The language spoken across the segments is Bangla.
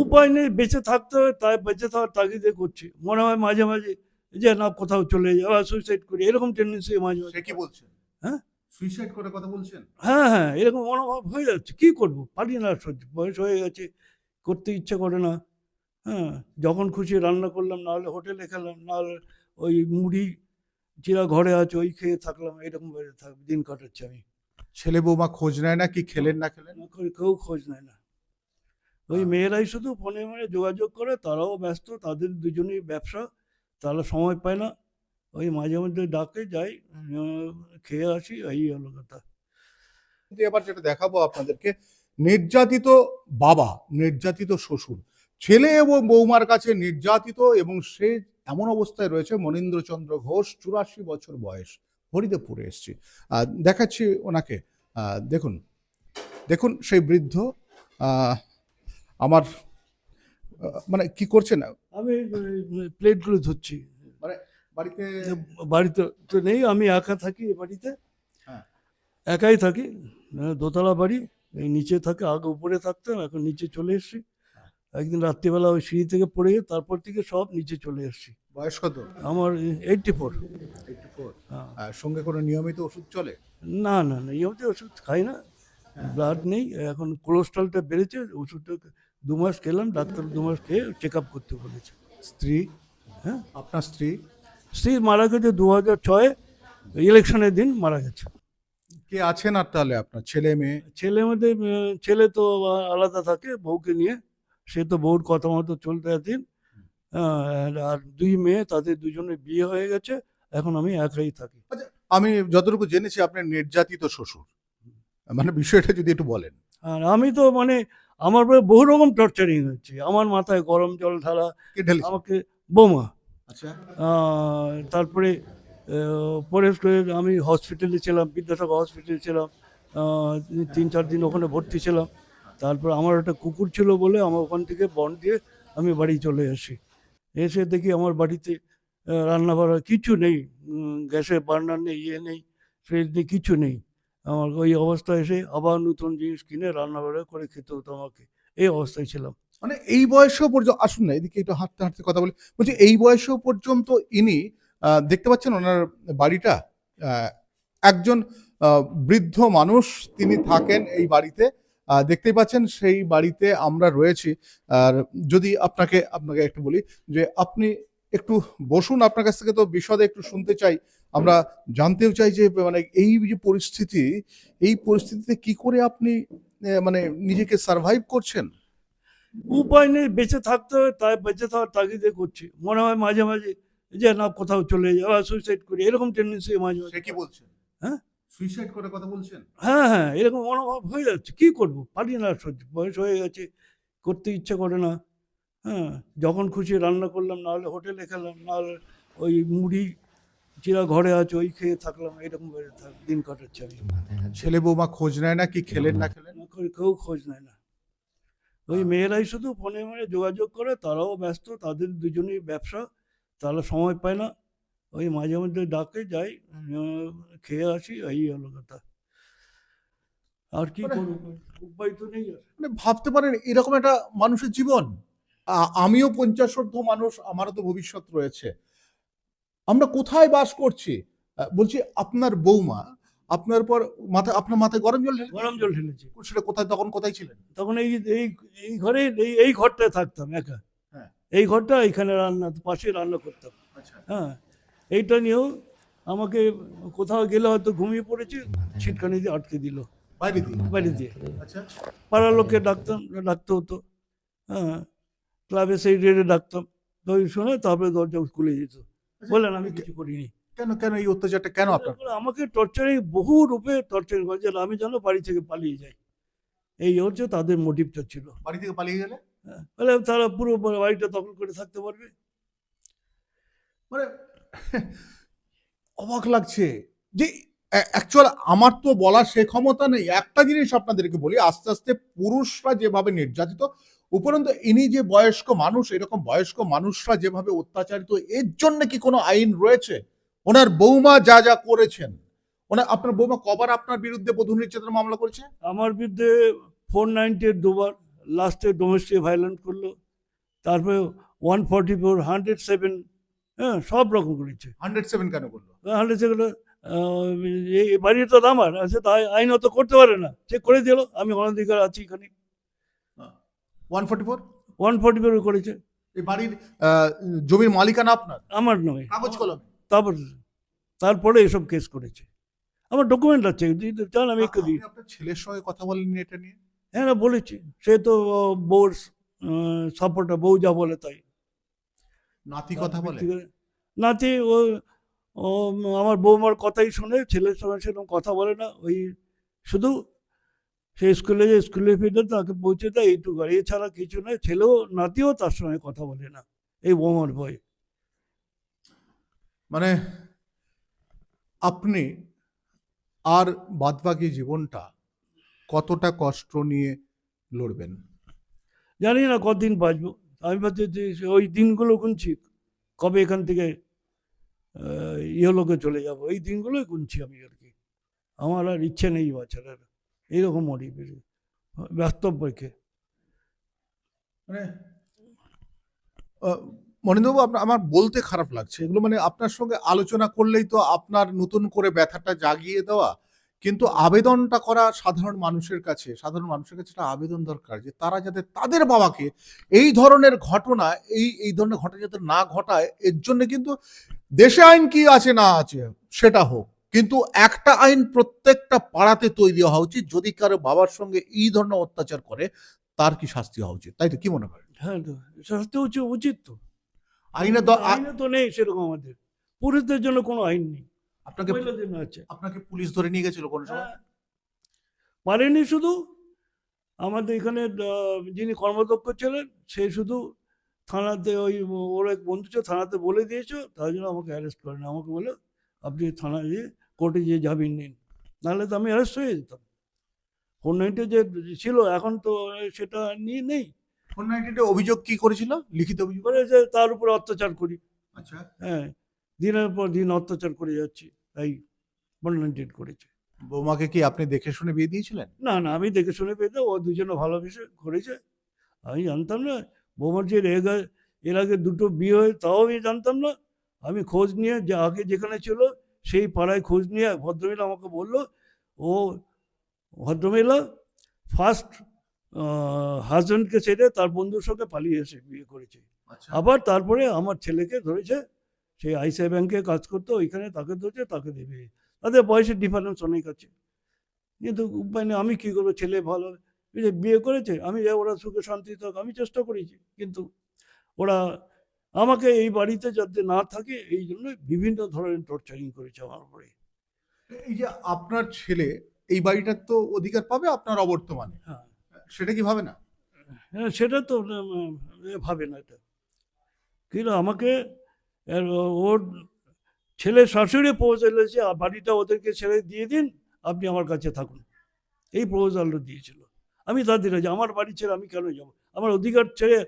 উপায় নেই বেঁচে থাকতে হয় তাই বেঁচে থাকার তাগিদে করছি। মনে হয় মাঝে মাঝে যে না কোথাও চলে যাওয়া সুইসাইড করি এরকম টেন্ডেন্সি মাঝে মাঝে কি বলছেন? হ্যাঁ? সুইসাইড করে কথা বলছেন? হ্যাঁ হ্যাঁ এরকম মনোভাব হয়ে যাচ্ছে কি করব? পারি না বয়স হয়ে গেছে করতে ইচ্ছে করে না। হ্যাঁ যখন খুশি রান্না করলাম নাহলে হোটেলে খেলাম নাহলে ওই মুড়ি চিরা ঘরে আছে ওই খেয়ে থাকলাম এরকম থাক দিন কাটাচ্ছি আমি। ছেলে বৌমা খোঁজ নেয় না কি খেলেন না খেলেন? না কেউ খোঁজ নেয় না। ওই মেয়েরাই শুধু ফোনে মানে যোগাযোগ করে তারাও ব্যস্ত তাদের দুজনেই ব্যবসা তারা সময় পায় না। ওই মাঝে মধ্যে ডাকে যাই খেয়ে আসি এই হলো কথা। কিন্তু এবার যেটা দেখাবো আপনাদেরকে নির্যাতিত বাবা নির্যাতিত শ্বশুর ছেলে এবং বৌমার কাছে নির্যাতিত এবং সে এমন অবস্থায় রয়েছে মনীন্দ্রচন্দ্র ঘোষ চুরাশি বছর বয়স হরিদেবপুরে এসছি। দেখাচ্ছি ওনাকে। দেখুন দেখুন সেই বৃদ্ধ আহ, আমার মানে কি করছেন? আমি প্লেটগুলো ধুচ্ছি বাড়িতে বাড়িতে তো নেই আমি একা থাকি এ বাড়িতে। হ্যাঁ। একাই থাকি দোতলা বাড়ি এই নিচে থাকে আগে উপরে থাকতাম এখন নিচে চলে এসেছি। একদিন রাত্রিবেলা ওই সিঁড়ি থেকে পড়ে গিয়ে তারপর থেকে সব নিচে চলে এসেছি। বয়স কত? আমার এইটটি ফোর। আহ, সঙ্গে কোনো নিয়মিত ওষুধ চলে? না না না নিয়মিত ওষুধ খাই না। ব্লাড নেই এখন কোলেস্ট্রলটা বেড়েছে ওষুধটা দু মাস খেলাম ডাক্তার দু মাস খেয়ে চেক আপ করতে বলেছে। স্ত্রী? হ্যাঁ। আপনার স্ত্রী? স্ত্রী মারা গেছে দু হাজার ছয়ে ইলেকশনের দিন মারা গেছে। কে আছেন আর তাহলে আপনার? ছেলে মেয়ে? ছেলে মেয়েদের ছেলে তো আলাদা থাকে বউকে নিয়ে। সে তো বউর কথা মতো চলতে আছেন আর দুই মেয়ে তাদের দুজনের বিয়ে হয়ে গেছে। এখন আমি একাই থাকি। আমি যতটুকু জেনেছি আপনার নির্যাতিত শ্বশুর। মানে বিষয়টা যদি একটু বলেন। আর আমি তো মানে আমার উপরে বহু রকম টর্চারিং হচ্ছে আমার মাথায় গরম জল ঢালা আমাকে বোমা। আচ্ছা। তারপরে পরে আমি হসপিটালে ছিলাম বিদ্যাসাগর হসপিটালে ছিলাম তিন চার দিন ওখানে ভর্তি ছিলাম। তারপর আমার একটা কুকুর ছিল বলে আমার ওখান থেকে বন দিয়ে আমি বাড়ি চলে আসি। এসে দেখি আমার বাড়িতে রান্না বান্না কিছু নেই। গ্যাসের বার্নার নেই ইয়ে নেই ফ্রিজ নেই কিছু নেই। আমার ওই অবস্থা এসে আবার নতুন জিনিস কিনে রান্না বান্না করে খেতে হতো আমাকে। এই অবস্থায় ছিলাম। মানে এই বয়সেও পর্যন্ত আসুন না, এদিকে একটু হাঁটতে হাঁটতে কথা বলি। বলছি এই বয়সেও পর্যন্ত ইনি দেখতে পাচ্ছেন ওনার বাড়িটা? একজন বৃদ্ধ মানুষ তিনি থাকেন এই বাড়িতে। দেখতেই পাচ্ছেন সেই বাড়িতে আমরা রয়েছি। আর যদি আপনাকে আপনাকে একটু বলি যে আপনি একটু বসুন, আপনার কাছ থেকে তো বিশদে একটু শুনতে চাই। আমরা জানতেও চাই যে মানে এই যে পরিস্থিতি এই পরিস্থিতিতে কি করে আপনি মানে নিজেকে সার্ভাইভ করছেন? উপায় নেই বেঁচে থাকতে হয় তাই বেঁচে থাকার তাগিদে করছি। মনে হয় মাঝে মাঝে যে না কোথাও চলে যাওয়া সুইসাইড করি এরকম টেন্ডেন্সি মাঝে মাঝে কি বলছেন? হ্যাঁ? সুইসাইড করে কথা বলছেন? হ্যাঁ হ্যাঁ এরকম মনোভাব হয়ে যাচ্ছে কি করব? পারি না বয়স হয়ে গেছে করতে ইচ্ছে করে না। হ্যাঁ যখন খুশি রান্না করলাম নাহলে হোটেলে খেলাম নাহলে ওই মুড়ি চিরা ঘরে আছে ওই খেয়ে থাকলাম এরকম থাক দিন কাটাচ্ছি আমি। ছেলে বৌমা খোঁজ নেয় না কি খেলেন না খেলেন? না করে কেউ খোঁজ নেয় না। ওই মেয়েরাই শুধু ফোনে মানে যোগাযোগ করে তারাও ব্যস্ত তাদের দুজনেই ব্যবসা তারা সময় পায় না। ওই মাঝে মধ্যে ডাকে যাই খেয়ে আসি এই হলো কথা। আর কি মানে- করব? উপায় তো নেই মানে ভাবতে পারেন এরকম একটা মানুষের জীবন আমিও পঞ্চাশোর্ধ মানুষ আমারও তো ভবিষ্যৎ রয়েছে। আমরা কোথায় বাস করছি? বলছি আপনার বৌমা আপনার পর মাথায় আপনার মাথায় গরম জল গরম জল ঢেলেছি। সেটা কোথায় তখন কোথায় ছিলেন? তখন এই এই এই ঘরে এই এই ঘরটায় থাকতাম একা। হ্যাঁ। এই ঘরটা এখানে রান্না পাশে রান্না করতাম। আচ্ছা। হ্যাঁ এইটা নিয়েও আমাকে কোথাও গেলে হয়তো ঘুমিয়ে পড়েছি ছিটকানি দিয়ে আটকে দিল। বাইরে দিয়ে? বাইরে দিয়ে। আচ্ছা। পাড়ার লোককে ডাকতাম ডাকতে হতো। হ্যাঁ ক্লাবে সেই রেডে ডাকতাম। তো শুনে তারপরে দরজা খুলে যেত। বললেন আমি কিছু করিনি। কেন কেন এই অত্যাচারটা কেন আপনার? আমাকে টর্চারিং বহু রূপে টর্চারিং করেছে আমি যেন বাড়ি থেকে পালিয়ে যাই। এই হচ্ছে তাদের মোটিভটা ছিল। বাড়ি থেকে পালিয়ে গেলে? হ্যাঁ, তাহলে তারা পুরো বাড়িটা দখল করে থাকতে পারবে। মানে অবাক লাগছে যে অ্যাকচুয়াল আমার তো বলার সে ক্ষমতা নেই। একটা জিনিস আপনাদেরকে বলি আস্তে আস্তে পুরুষরা যেভাবে নির্যাতিত উপরন্তু ইনি যে বয়স্ক মানুষ এরকম বয়স্ক মানুষরা যেভাবে অত্যাচারিত এর জন্য কি কোনো আইন রয়েছে? ওনার বৌমা যা যা করেছেন ওনার আপনার বৌমা কবার আপনার বিরুদ্ধে বধূ নির্যাতন মামলা করেছে? আমার বিরুদ্ধে ফোর নাইনটি দুবার লাস্টে ডোমেস্টিক ভায়োলেন্স করল তারপরে one forty four hundred seven হ্যাঁ সব রকম করেছে। হান্ড্রেড সেভেন কেন করল? হান্ড্রেড সেগুলো এই বাড়ির তো আমার আছে তাই আইনত করতে পারে না সে করে দিল আমি অনধিকার আছি এখানে। One forty four one forty four করেছে। এই বাড়ির জমির মালিকানা আপনার? আমার নয়। কাগজ কলম? তারপর তারপরে এসব কেস করেছে। আমার ডকুমেন্ট আছে চান আমি একটু দিই। আপনার ছেলের সঙ্গে কথা বলেননি এটা নিয়ে? হ্যাঁ না বলেছি। সে তো বউর সাপোর্টার বউ যা বলে তাই। নাতি কথা বলে নাতি ও ও আমার বৌমার কথাই শোনে ছেলের সঙ্গে সেরকম কথা বলে না। ওই শুধু সে স্কুলে যে স্কুলে ফিরে তাকে পৌঁছে দেয় এইটুকু আর এছাড়া কিছু নয় ছেলেও নাতিও তার সঙ্গে কথা বলে না এই বোমার ভয়। মানে আপনি আর বাদবাকি জীবনটা কতটা কষ্ট নিয়ে লড়বেন? জানি না কতদিন বাঁচবো। আমি ভাবছি যে ওই দিনগুলো গুনছি কবে এখান থেকে ইহলোকে চলে যাব এই দিনগুলোই গুনছি আমি আর কি। আমার আর ইচ্ছে নেই বাচ্চার আর। এইরকম বাস্তব পক্ষে মানে আহ, মনিন্দবাবু আপনার আমার বলতে খারাপ লাগছে। এগুলো মানে আপনার সঙ্গে আলোচনা করলেই তো আপনার নতুন করে ব্যথাটা জাগিয়ে দেওয়া। কিন্তু আবেদনটা করা সাধারণ মানুষের কাছে সাধারণ মানুষের কাছে একটা আবেদন দরকার যে তারা যাতে তাদের বাবাকে এই ধরনের ঘটনা এই এই ধরনের ঘটনা যাতে না ঘটায় এর জন্য কিন্তু দেশে আইন কি আছে না আছে সেটা হোক। কিন্তু একটা আইন প্রত্যেকটা পাড়াতে তৈরি হওয়া উচিত। যদি কারও বাবার সঙ্গে এই ধরনের অত্যাচার করে তার কি শাস্তি হওয়া উচিত? তাই তো কি মনে করেন? হ্যাঁ শাস্তি উচিত উচিত তো। আইনে তো নেই সেরকম আমাদের। পুরুষদের জন্য কোনো আইন নেই। আপনাকে আপনাকে পুলিশ ধরে নিয়ে গেছিল কোন সময়? হ্যাঁ। পারেনি শুধু। আমাদের এখানে যিনি কর্মদক্ষ ছিলেন সে শুধু থানাতে ওই ওর এক বন্ধু ছিল থানাতে বলে দিয়েছ তার জন্য আমাকে অ্যারেস্ট করেন। আমাকে বলে আপনি থানায় গিয়ে কোর্টে গিয়ে জামিন নিন। নাহলে তো আমি অ্যারেস্ট হয়ে যেতাম। ফোর নাইনটি যে ছিল এখন তো সেটা নিয়ে নেই। ফোন নাইনটিতে অভিযোগ কি করেছিল? লিখিত অভিযোগ? করে যে তার উপরে অত্যাচার করি। আচ্ছা। হ্যাঁ দিনের পর দিন অত্যাচার করে যাচ্ছি তাই ফোর নাইনটি করেছে। বৌমাকে কি আপনি দেখে শুনে বিয়ে দিয়েছিলেন? না না আমি দেখে শুনে পেতে ও দুজনে ভালোবেসে করেছে। আমি জানতাম না বৌমার যে এর আগে দুটো বিয়ে হয় তাও আমি জানতাম না। আমি খোঁজ নিয়ে যে আগে যেখানে ছিল সেই পাড়ায় খোঁজ নিয়ে এক ভদ্রমহিলা আমাকে বলল ও ভদ্রমহিলা ফার্স্ট হাজব্যান্ডকে ছেড়ে তার বন্ধুর সঙ্গে পালিয়ে এসে বিয়ে করেছে। আচ্ছা। আবার তারপরে আমার ছেলেকে ধরেছে সেই আইসিআই ব্যাংকে কাজ করতো ওইখানে তাকে ধরেছে তাকে দেবে। তাদের বয়সের ডিফারেন্স অনেক আছে। কিন্তু নেই আমি কী করব ছেলে ভালো বিয়ে করেছে আমি ওরা সুখে শান্তি থাক আমি চেষ্টা করেছি। কিন্তু ওরা আমাকে এই বাড়িতে যাতে না থাকে এই জন্য বিভিন্ন ধরনের টর্চারিং করেছে আমার উপরে। এই যে আপনার ছেলে এই বাড়িটার তো অধিকার পাবে আপনার অবর্তমানে। হ্যাঁ। সেটা কি ভাবে না? হ্যাঁ সেটা তো এ ভাবে না এটা। কিন্তু আমাকে ওর ছেলে শাশুড়ি পৌঁছালেছে বাড়িটা ওদেরকে ছেড়ে দিয়ে দিন আপনি আমার কাছে থাকুন। এই প্রপোজালটা দিয়েছিল। আমি তাদের যে আমার বাড়ি ছেড়ে আমি কেন যাব? আমার অধিকার ছেড়ে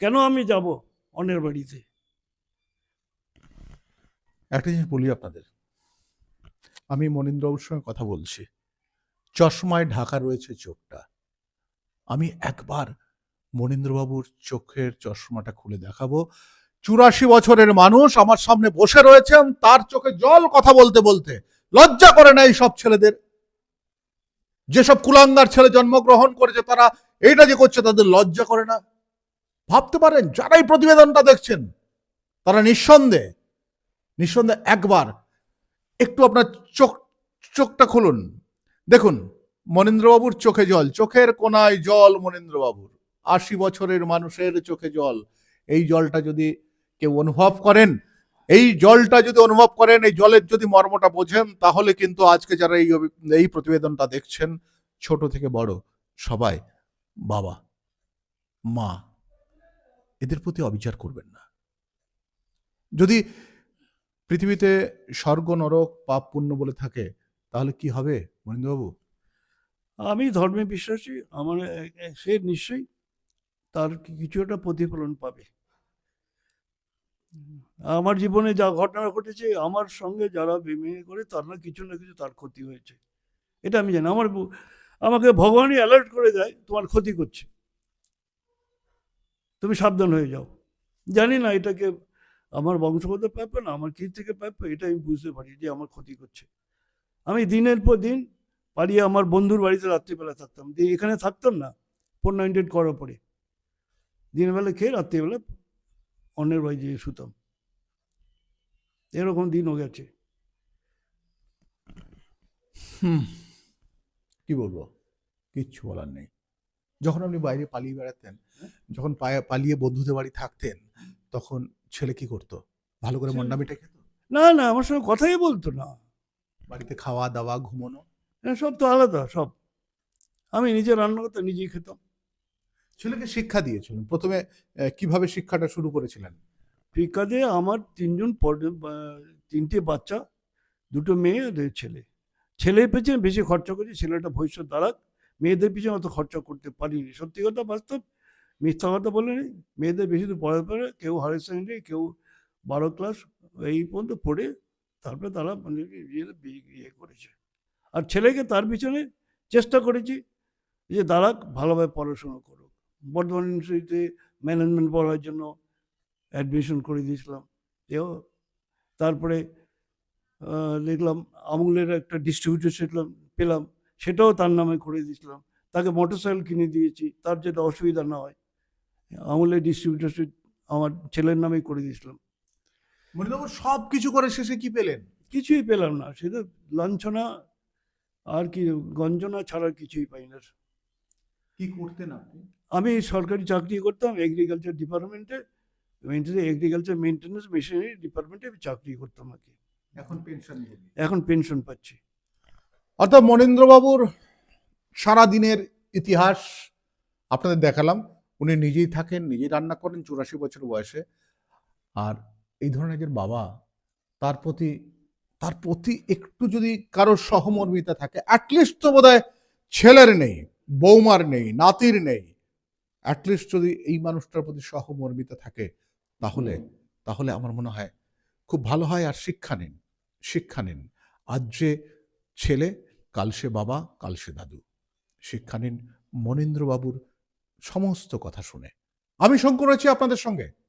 কেন আমি যাব? অন্যের বাড়িতে। একটা জিনিস বলি আপনাদের। আমি মনীন্দ্রবাবুর সঙ্গে কথা বলছি। চশমায় ঢাকা রয়েছে চোখটা। আমি একবার মনীন্দ্রবাবুর চোখের চশমাটা খুলে দেখাবো। চুরাশি বছরের মানুষ আমার সামনে বসে রয়েছেন, তার চোখে জল কথা বলতে বলতে। লজ্জা করে না সব ছেলেদের? যেসব কুলাঙ্গার ছেলে জন্মগ্রহণ করেছে, তারা এইটা যে করছে, তাদের লজ্জা করে না? ভাবতে পারেন, যারাই প্রতিবেদনটা দেখছেন, তারা নিঃসন্দেহে নিঃসন্দেহে একবার একটু আপনার চোখ, চোখটা খুলুন। দেখুন, মনীন্দ্রবাবুর চোখে জল, চোখের কোনায় জল মনীন্দ্রবাবুর। আশি বছরের মানুষের চোখে জল। এই জলটা যদি কেউ অনুভব করেন, এই জলটা যদি অনুভব করেন, এই জলের যদি মর্মটা বোঝেন, তাহলে কিন্তু আজকে যারা এই এই প্রতিবেদনটা দেখছেন, ছোট থেকে বড় সবাই বাবা, মা এদের প্রতি অবিচার করবেন না। যদি পৃথিবীতে স্বর্গ, নরক, পাপ, পুণ্য বলে থাকে, তাহলে কি হবে মনীন্দ্রবাবু? আমি ধর্মে বিশ্বাসী, আমার সে নিশ্চয়ই তার কিছু একটা প্রতিফলন পাবে। আমার জীবনে যা ঘটনা ঘটেছে, আমার সঙ্গে যারা বিমেয়ে করে, তার না কিছু না কিছু তার ক্ষতি হয়েছে। এটা আমি জানি। আমার আমাকে ভগবানই অ্যালার্ট করে দেয়, তোমার ক্ষতি করছে। তুমি সাবধান হয়ে যাও। জানি না এটাকে আমার বংশগত ব্যাপার না, আমার কী থেকে ব্যাপার এটা আমি বুঝতে পারি যে আমার ক্ষতি করছে। আমি দিনের পর দিন পালিয়ে আমার বন্ধুর বাড়িতে রাত্রিবেলা থাকতাম। দিয়ে এখানে থাকতাম না, ফোর নাইনটি করার পরে। দিনের বেলা খেয়ে রাত্রিবেলা অন্যের বাড়ি যেয়ে শুতাম। এরকম দিনও গেছে। কি বলব? কিচ্ছু বলার নেই। যখন আপনি বাইরে পালিয়ে বেড়াতেন যখন পালিয়ে বন্ধুদের বাড়ি থাকতেন তখন ছেলে কি করতো? ভালো করে ছেলে- মন্ডামিটা খেত? না না আমার সঙ্গে কথাই বলতো না। বাড়িতে খাওয়া দাওয়া ঘুমানো? হ্যাঁ, সব তো আলাদা সব। আমি নিজে রান্না করতাম নিজেই খেতাম। ছেলেকে শিক্ষা দিয়েছিলেন। প্রথমে কীভাবে শিক্ষাটা শুরু করেছিলেন? শিক্ষা দিয়ে আমার তিনজন তিনটে বাচ্চা দুটো মেয়ে আর দুই ছেলে। ছেলের পেছনে বেশি খরচা করেছি ছেলেটা ভবিষ্যৎ দাঁড়াক মেয়েদের পিছনে অত খরচা করতে পারিনি। সত্যি কথা, বাস্তব? মিথ্যা কথা বলে নেই মেয়েদের বেশি দূর পড়ার পরে। কেউ হায়ার সেকেন্ডারি কেউ বারো ক্লাস এই পর্যন্ত পড়ে তারপরে তারা মানে বিয়ে ইয়ে করেছে। আর ছেলেকে তার পিছনে চেষ্টা করেছি যে দাঁড়াক, ভালোভাবে পড়াশোনা করুক। বর্ধমান ইউনিভার্সিটিতে ম্যানেজমেন্ট পড়ার জন্য অ্যাডমিশন করে দিয়েছিলাম। এও তারপরে দেখলাম আমুলের একটা ডিস্ট্রিবিউটর পেলাম। সেটাও তার নামে করে দিয়েছিলাম। তাকে মোটরসাইকেল কিনে দিয়েছি তার যেটা অসুবিধা না হয়। আমুলের ডিস্ট্রিবিউটরশিপ আমার ছেলের নামেই করে দিয়েছিলাম। মনিবাবু সব কিছু করে শেষে কি পেলেন? কিছুই পেলাম না। সেটা লাঞ্ছনা আর কি গঞ্জনা ছাড়া কিছুই পাই না কি করতেন আপনি? আমি সরকারি চাকরি করতাম এগ্রিকালচার ডিপার্টমেন্টে এগ্রিকালচার মেনটেন্যান্স মেশিনারি ডিপার্টমেন্টে আমি চাকরি করতাম আর কি। এখন পেনশন এখন পেনশন পাচ্ছি। অর্থাৎ মনেন্দ্রবাবুর সারা দিনের ইতিহাস আপনাদের দেখালাম। উনি নিজেই থাকেন, নিজেই রান্না করেন, চুরাশি বছর বয়সে। আর এই ধরনের যে বাবা, তার প্রতি তার প্রতি একটু যদি কারোর সহমর্মিতা থাকে অ্যাটলিস্ট তো বোধ ছেলের নেই, বৌমার নেই, নাতির নেই। অ্যাটলিস্ট যদি এই মানুষটার প্রতি সহমর্মিতা থাকে, তাহলে তাহলে আমার মনে হয় খুব ভালো হয়। আর শিক্ষা নিন শিক্ষা নিন। আজ যে ছেলে কাল সে বাবা, কাল সে দাদু। শিক্ষা নিন মনীন্দ্রবাবুর সমস্ত কথা শুনে। আমি শঙ্কর আছি আপনাদের সঙ্গে।